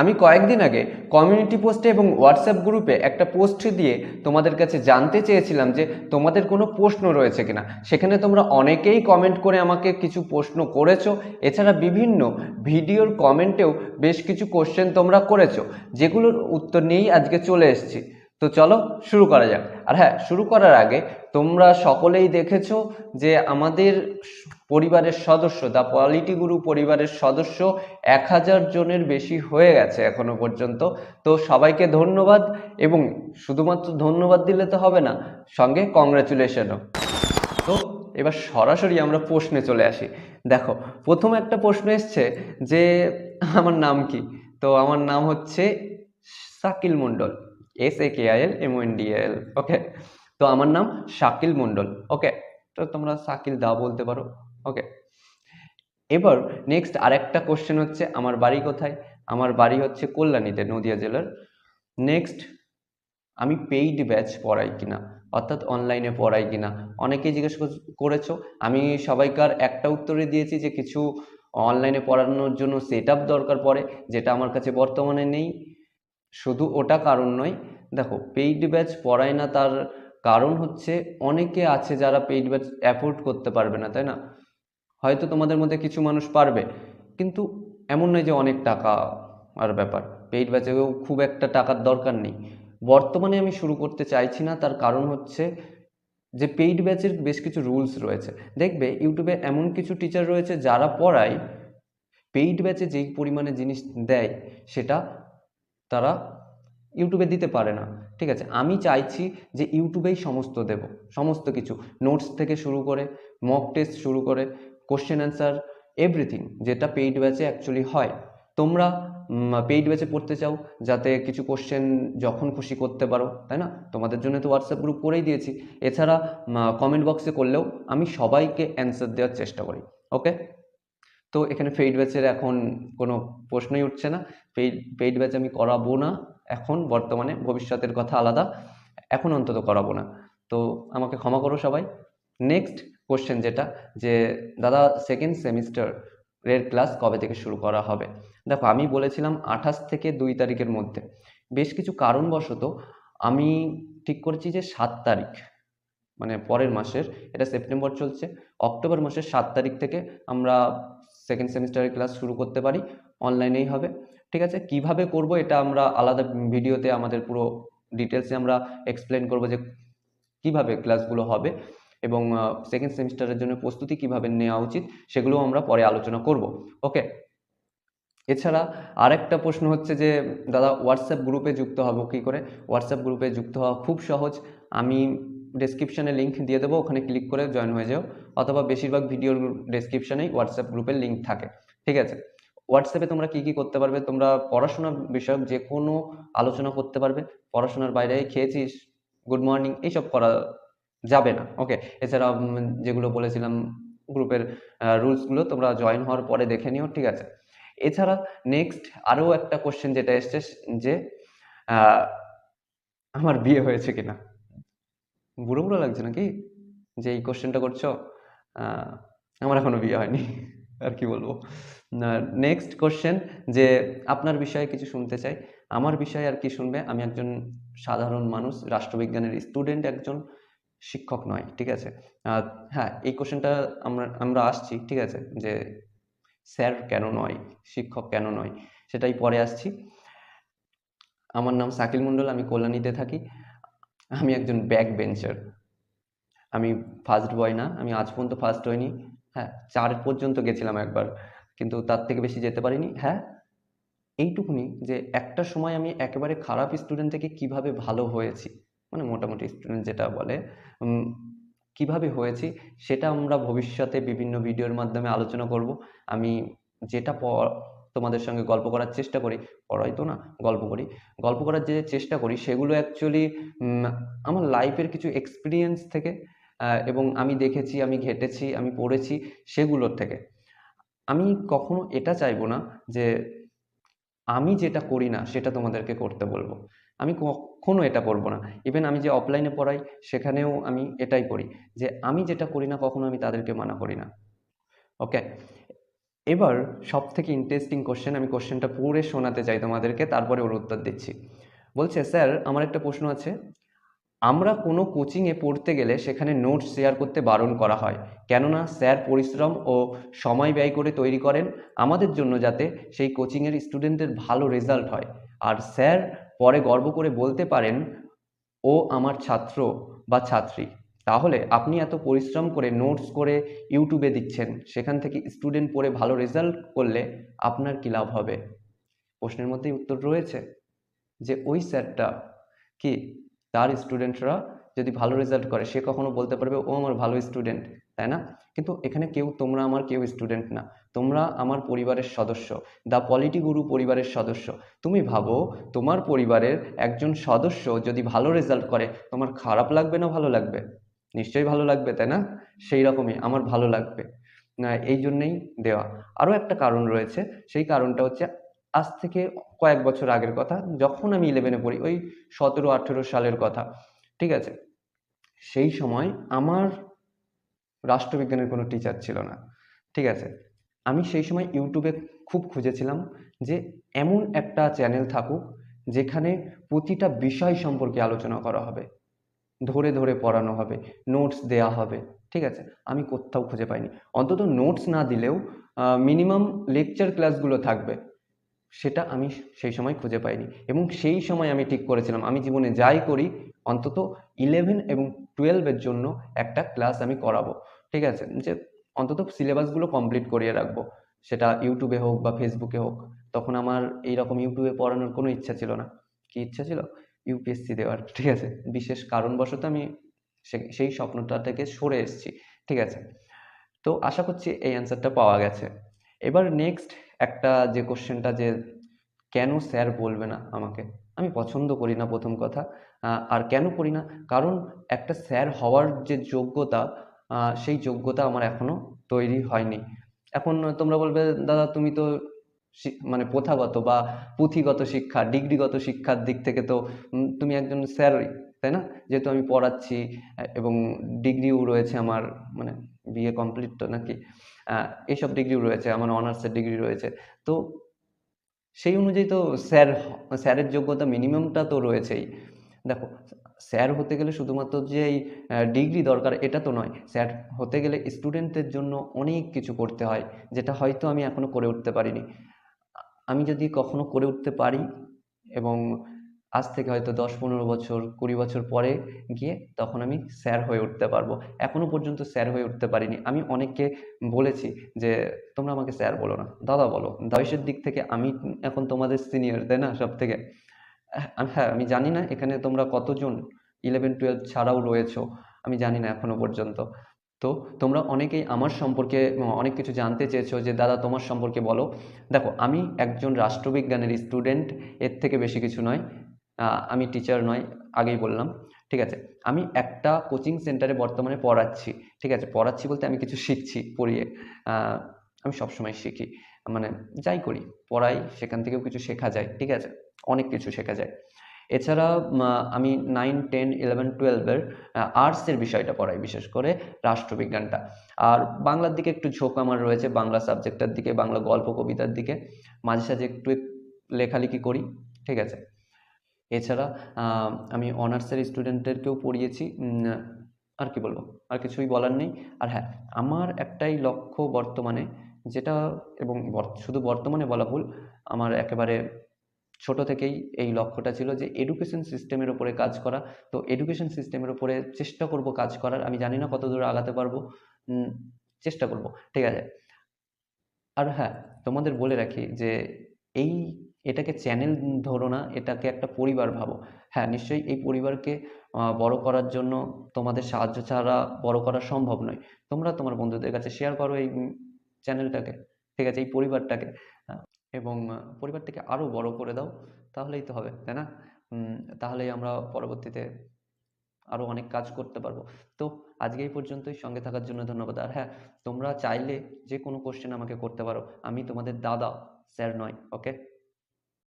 আমি কয়েকদিন আগে কমিউনিটি পোস্টে এবং হোয়াটসঅ্যাপ গ্রুপে একটা পোস্ট দিয়ে তোমাদের কাছে জানতে চেয়েছিলাম যে তোমাদের কোনো প্রশ্ন রয়েছে কিনা। সেখানে তোমরা অনেকেই কমেন্ট করে আমাকে কিছু প্রশ্ন করেছ। এছাড়া বিভিন্ন ভিডিওর কমেন্টেও বেশ কিছু কোশ্চেন তোমরা করেছ। যেগুলোর উত্তর নিয়েই আজকে চলে এসেছি। তো চলো শুরু করা যাক। আর হ্যাঁ শুরু করার আগে তোমরা সকলেই দেখেছ যে আমাদের পরিবারের সদস্য দ্য কোয়ালিটি গুরু পরিবারের সদস্য এক হাজার জনের বেশি হয়ে গেছে এখনও পর্যন্ত। তো সবাইকে ধন্যবাদ এবং শুধুমাত্র ধন্যবাদ দিলে তো হবে না, সঙ্গে কংগ্রাচুলেশনও তো এবার সরাসরি আমরা প্রশ্নে চলে আসি। দেখো, প্রথম একটা প্রশ্ন এসছে যে, আমার নাম কি? তো আমার নাম হচ্ছে Shakil Mondal S A K I L M N D L okay তো আমার নাম শাকিল মণ্ডল ওকে তো তোমরা শাকিল দা বলতে পারো। ওকে এবার নেক্সট আরেকটা কোশ্চেন হচ্ছে, আমার বাড়ি কোথায়? আমার বাড়ি হচ্ছে কল্যাণীতে, নদিয়া জেলার। নেক্সট আমি পেইড ব্যাচ পড়াই কিনা? অর্থাৎ অনলাইনে পড়াই কিনা? অনেকেই জিজ্ঞেস কর- করেছ। আমি সবাইকার একটা উত্তরে দিয়েছি যে কিছু অনলাইনে পড়ানোর জন্য সেট দরকার পড়ে, যেটা আমার কাছে বর্তমানে নেই। শুধু ওটা কারণ নয়, দেখো পেইড ব্যাচ পড়ায় না তার কারণ হচ্ছে, অনেকে আছে যারা পেইড ব্যাচ অ্যাফোর্ড করতে পারবে না, তাই না? হয়তো তোমাদের মধ্যে কিছু মানুষ পারবে, কিন্তু এমন নয় যে অনেক টাকা আর ব্যাপার। পেইড ব্যাচেও খুব একটা টাকার দরকার নেই। বর্তমানে আমি শুরু করতে চাইছি না, তার কারণ হচ্ছে যে পেইড ব্যাচের বেশ কিছু রুলস রয়েছে। দেখবে ইউটিউবে এমন কিছু টিচার রয়েছে যারা পড়ায়, পেইড ব্যাচে যেই পরিমাণে জিনিস দেয় সেটা তারা ইউটিউবে দিতে পারে না। ঠিক আছে, আমি চাইছি যে ইউটিউবেই সমস্ত দেব, সমস্ত কিছু। নোটস থেকে শুরু করে, মক টেস্ট শুরু করে কোশ্চেন অ্যান্সার এভরিথিং যেটা পেইড ব্যাচে অ্যাকচুয়ালি হয়। তোমরা পেইড ব্যাচে পড়তে চাও, যাতে কিছু কোশ্চেন যখন খুশি করতে পারো, তাই না? তোমাদের জন্য তো হোয়াটসঅ্যাপ গ্রুপ করেই দিয়েছি। এছাড়া কমেন্ট বক্সে করলেও আমি সবাইকে অ্যান্সার দেওয়ার চেষ্টা করি ওকে তো এখানে পেইড ব্যাচের এখন কোনো প্রশ্নই উঠছে না। পেইড পেইড ব্যাচ আমি করাবো না। এখন বর্তমানে ভবিষ্যতের কথা আলাদা। এখন অন্তত করাবো না। তো আমাকে ক্ষমা করো সবাই। নেক্সট কোশ্চেন যেটা যে, দাদা সেকেন্ড সেমিস্টার এর ক্লাস কবে থেকে শুরু করা হবে? দেখো, আমি বলেছিলাম আঠাশ থেকে দুই তারিখের মধ্যে। বেশ কিছু কারণবশত আমি ঠিক করেছি যে, সাত তারিখ মানে পরের মাসের, এটা সেপ্টেম্বর চলছে। অক্টোবর মাসের সাত তারিখ থেকে আমরা সেকেন্ড সেমিস্টারের ক্লাস শুরু করতে পারি অনলাইনেই হবে। ঠিক আছে? কীভাবে করব এটা আমরা আলাদা ভিডিওতে আমাদের পুরো ডিটেলসে আমরা এক্সপ্লেন করব যে, কীভাবে ক্লাসগুলো হবে। এবং সেকেন্ড সেমিস্টারের জন্য প্রস্তুতি কীভাবে নেওয়া উচিত সেগুলো আমরা পরে আলোচনা করব। ওকে এছাড়া আরেকটা প্রশ্ন হচ্ছে যে, দাদা হোয়াটসঅ্যাপ গ্রুপে যুক্ত হব কী করে? হোয়াটসঅ্যাপ গ্রুপে যুক্ত হওয়া খুব সহজ। আমি ডেসক্রিপশানে লিঙ্ক দিয়ে দেবো, ওখানে ক্লিক করে জয়েন হয়ে যাও। অথবা বেশিরভাগ ভিডিওর ডেসক্রিপশানেই হোয়াটসঅ্যাপ গ্রুপের লিঙ্ক থাকে। ঠিক আছে? হোয়াটসঅ্যাপে তোমরা কী কী করতে পারবে? তোমরা পড়াশোনা বিষয়ক যে কোনো আলোচনা করতে পারবে। পড়াশোনার বাইরে খেয়েছিস? গুড মর্নিং এইসব করা যাবে না। ওকে এছাড়া যেগুলো বলেছিলাম গ্রুপের রুলসগুলো, তোমরা জয়েন হওয়ার পরে দেখে নিও, ঠিক আছে? এছাড়া নেক্সট আরও একটা কোশ্চেন যেটা এসছে, যে আমার বিয়ে হয়েছে কিনা? বুড়ো বুড়ো লাগছে নাকি? যে, এই কোশ্চেনটা করছ? আমার এখনও বিয়ে হয়নি, আর কি বলব? নেক্সট কোশ্চেন যে, আপনার বিষয়ে কিছু শুনতে চাই। আমার বিষয়ে আর কি শুনবে? আমি একজন সাধারণ মানুষ, রাষ্ট্রবিজ্ঞানের স্টুডেন্ট একজন। শিক্ষক নয়, ঠিক আছে? হ্যাঁ এই কোশ্চেনটা আমরা আমরা আসছি, ঠিক আছে? যে স্যার কেন নয়, শিক্ষক কেন নয়, সেটাই পরে আসছি। আমার নাম সাকিল মণ্ডল, আমি কল্যাণীতে থাকি। আমি একজন ব্যাক বেঞ্চার আমি ফার্স্ট বয় না, আমি আজ পর্যন্ত ফার্স্ট হইনি। হ্যাঁ চার পর্যন্ত গেছিলাম একবার, কিন্তু তার থেকে বেশি যেতে পারিনি। হ্যাঁ এইটুকুনি যে একটা সময় আমি একেবারে খারাপ স্টুডেন্ট থেকে কীভাবে ভালো হয়েছি। মানে মোটামুটি স্টুডেন্ট যেটা বলে কীভাবে হয়েছি সেটা আমরা ভবিষ্যতে বিভিন্ন ভিডিওর মাধ্যমে আলোচনা করব। আমি যেটা প- তোমাদের সঙ্গে গল্প করার চেষ্টা করি পড়াই তো না গল্প করি। গল্প করার যে চেষ্টা করি সেগুলো অ্যাকচুয়ালি আমার লাইফের কিছু এক্সপিরিয়েন্স থেকে এবং আমি দেখেছি আমি ঘেটেছি আমি পড়েছি সেগুলোর থেকে। আমি কখনো এটা চাইব না যে আমি যেটা করি না সেটা তোমাদেরকে করতে বলব। আমি কখনো এটা পড়ব না। ইভেন আমি যে অফলাইনে পড়াই, সেখানেও আমি এটাই করি যে আমি যেটা করি না, কখনো আমি তাদেরকে মানা করি না। ওকে এবার সব থেকে ইন্টারেস্টিং কোশ্চেন আমি কোশ্চেনটা পড়ে শোনাতে চাই তোমাদেরকে, তারপরে ওর উত্তর দিচ্ছি। বলছে স্যার আমার একটা প্রশ্ন আছে। আমরা কোনো কোচিংয়ে পড়তে গেলে সেখানে নোটস শেয়ার করতে বারণ করা হয়। কেননা স্যার পরিশ্রম ও সময় ব্যয় করে তৈরি করেন। আমাদের জন্য যাতে সেই কোচিংয়ের স্টুডেন্টদের ভালো রেজাল্ট হয়। আর স্যার পরে গর্ব করে বলতে পারেন, ও আমার ছাত্র বা ছাত্রী। তাহলে আপনি এত পরিশ্রম করে নোটস করে ইউটিউবে দিচ্ছেন, সেখান থেকে স্টুডেন্ট পড়ে ভালো রেজাল্ট করলে আপনার কী লাভ হবে? প্রশ্নের মধ্যেই উত্তর রয়েছে যে, ওই স্যারটা কি তার স্টুডেন্টরা যদি ভালো রেজাল্ট করে, সে কখনো বলতে পারবে, ও আমার ভালো স্টুডেন্ট তাই না? কিন্তু এখানে কেউ, তোমরা আমার কেউ স্টুডেন্ট না। তোমরা আমার পরিবারের সদস্য। দ্য পলিটি গুরু পরিবারের সদস্য। তুমি ভাবো, তোমার পরিবারের একজন সদস্য যদি ভালো রেজাল্ট করে, তোমার খারাপ লাগবে না ভালো লাগবে? নিশ্চয়ই ভালো লাগবে, তাই না? সেই রকমই, আমার ভালো লাগবে। এই জন্যেই দেওয়া। আরও একটা কারণ রয়েছে, সেই কারণটা হচ্ছে, আজ থেকে কয়েক বছর আগের কথা, যখন আমি ইলেভেনে পড়ি, ওই সতেরো আঠেরো সালের কথা। ঠিক আছে? সেই সময় আমার রাষ্ট্রবিজ্ঞানের কোনো টিচার ছিল না। ঠিক আছে? আমি সেই সময় ইউটিউবে খুব খুঁজেছিলাম যে এমন একটা চ্যানেল থাকুক যেখানে প্রতিটা বিষয় সম্পর্কে আলোচনা করা হবে, ধরে ধরে পড়ানো হবে নোটস দেয়া হবে। ঠিক আছে? আমি কোথাও খুঁজে পাইনি। অন্তত নোটস না দিলেও মিনিমাম লেকচার ক্লাসগুলো থাকবে। সেটা আমি সেই সময় খুঁজে পাইনি। এবং সেই সময় আমি ঠিক করেছিলাম। আমি জীবনে যাই করি অন্তত ইলেভেন এবং টুয়েলভের জন্য একটা ক্লাস আমি করাবো। ঠিক আছে? যে অন্তত সিলেবাসগুলো কমপ্লিট করিয়ে রাখব। সেটা ইউটিউবে হোক বা ফেসবুকে হোক। তখন আমার এইরকম ইউটিউবে পড়ানোর কোনো ইচ্ছা ছিল না। কি ইচ্ছা ছিল? ইউপিএসসি দেওয়ার। ঠিক আছে? বিশেষ কারণবশত আমি সেই স্বপ্নটা থেকে সরে এসেছি। ঠিক আছে? তো আশা করছি এই অ্যান্সারটা পাওয়া গেছে। এবার নেক্সট একটা যে কোশ্চেনটা যে কেন স্যার বলবে না আমাকে? আমি পছন্দ করি না প্রথম কথা। আর কেন করি না? কারণ একটা স্যার হওয়ার যে যোগ্যতা সেই যোগ্যতা আমার এখনও তৈরি হয়নি। এখন তোমরা বলবে দাদা তুমি তো মানে প্রথাগত বা পুঁথিগত শিক্ষা ডিগ্রিগত শিক্ষার দিক থেকে তো তুমি একজন স্যারই তাই না? যেহেতু আমি পড়াচ্ছি এবং ডিগ্রিও রয়েছে আমার মানে বিএ কমপ্লিট তো নাকি? আহ, এইসব ডিগ্রিও রয়েছে আমার অনার্সের ডিগ্রি রয়েছে। তো সেই অনুযায়ী তো স্যার, স্যারের যোগ্যতা মিনিমামটা তো রয়েছেই। দেখো, স্যার হতে গেলে শুধুমাত্র যে এই ডিগ্রি দরকার, এটা তো নয়। স্যার হতে গেলে স্টুডেন্টদের জন্য অনেক কিছু করতে হয়, যেটা হয়তো আমি এখনও করে উঠতে পারিনি। আমি যদি কখনো করে উঠতে পারি এবং আজ থেকে হয়তো দশ পনেরো বছর, কুড়ি বছর পরে গিয়ে তখন আমি স্যার হয়ে উঠতে পারব। এখনও পর্যন্ত স্যার হয়ে উঠতে পারিনি। আমি অনেককে বলেছি যে, তোমরা আমাকে স্যার বলো না। দাদা বলো। বয়সের দিক থেকে আমি এখন তোমাদের সিনিয়র তাই না সব থেকে হ্যাঁ আমি জানি না এখানে তোমরা কতজন ইলেভেন টুয়েলভ ছাড়াও রয়েছো। আমি জানি না এখনও পর্যন্ত। তো তোমরা অনেকেই আমার সম্পর্কে অনেক কিছু জানতে চেয়েছো যে, দাদা, তোমার সম্পর্কে বলো। দেখো, আমি একজন রাষ্ট্রবিজ্ঞানের স্টুডেন্ট এর থেকে বেশি কিছু নয়। আমি টিচার নয়, আগেই বললাম, ঠিক আছে? আমি একটা কোচিং সেন্টারে বর্তমানে পড়াচ্ছি, ঠিক আছে? পড়াচ্ছি বলতে আমি কিছু শিখছি, পড়িয়ে আমি সবসময় শিখি মানে যাই করি, পড়াই, সেখান থেকেও কিছু শেখা যায়, ঠিক আছে? অনেক কিছু শেখা যায়। এছাড়া আমি নাইন টেন ইলেভেন টুয়েলভের আর্টসের বিষয়টা পড়াই, বিশেষ করে রাষ্ট্রবিজ্ঞানটা। আর বাংলার দিকে একটু ঝোঁক আমার রয়েছে, বাংলা সাবজেক্টের দিকে, বাংলা গল্প, কবিতার দিকে। মাঝে সাঝে একটু লেখালেখি করি, ঠিক আছে? এছাড়া আমি অনার্সের স্টুডেন্টদেরকেও পড়িয়েছি আর কি বলব, আর কিছুই বলার নেই। আর হ্যাঁ আমার একটাই লক্ষ্য বর্তমানে, যেটা এবং শুধু বর্তমানে বলা ভুল, আমার একেবারে ছোট থেকেই এই লক্ষ্যটা ছিল যে এডুকেশন সিস্টেমের উপরে কাজ করা। তো এডুকেশন সিস্টেমের উপরে চেষ্টা করব কাজ করার। আমি জানি না কত দূর আগাতে পারব চেষ্টা করব, ঠিক আছে? আর হ্যাঁ তোমাদের বলে রাখি যে এই এটাকে চ্যানেল ধরো না, এটাকে একটা পরিবার ভাবো। হ্যাঁ নিশ্চয়ই এই পরিবারকে বড় করার জন্য তোমাদের সাহায্য ছাড়া বড় করা সম্ভব নয়। তোমরা তোমার বন্ধুদের কাছে শেয়ার করো এই চ্যানেলটাকে ঠিক আছে, এই পরিবারটাকে। এবং পরিবারটাকে আরও বড় করে দাও, তাহলেই তো হবে, তাই না? তাহলেই আমরা পরবর্তীতে আরও অনেক কাজ করতে পারব। তো আজকে এই পর্যন্তই, সঙ্গে থাকার জন্য ধন্যবাদ। আর হ্যাঁ তোমরা চাইলে যে কোনো কোশ্চেন আমাকে করতে পারো। আমি তোমাদের দাদা স্যার নয় ওকে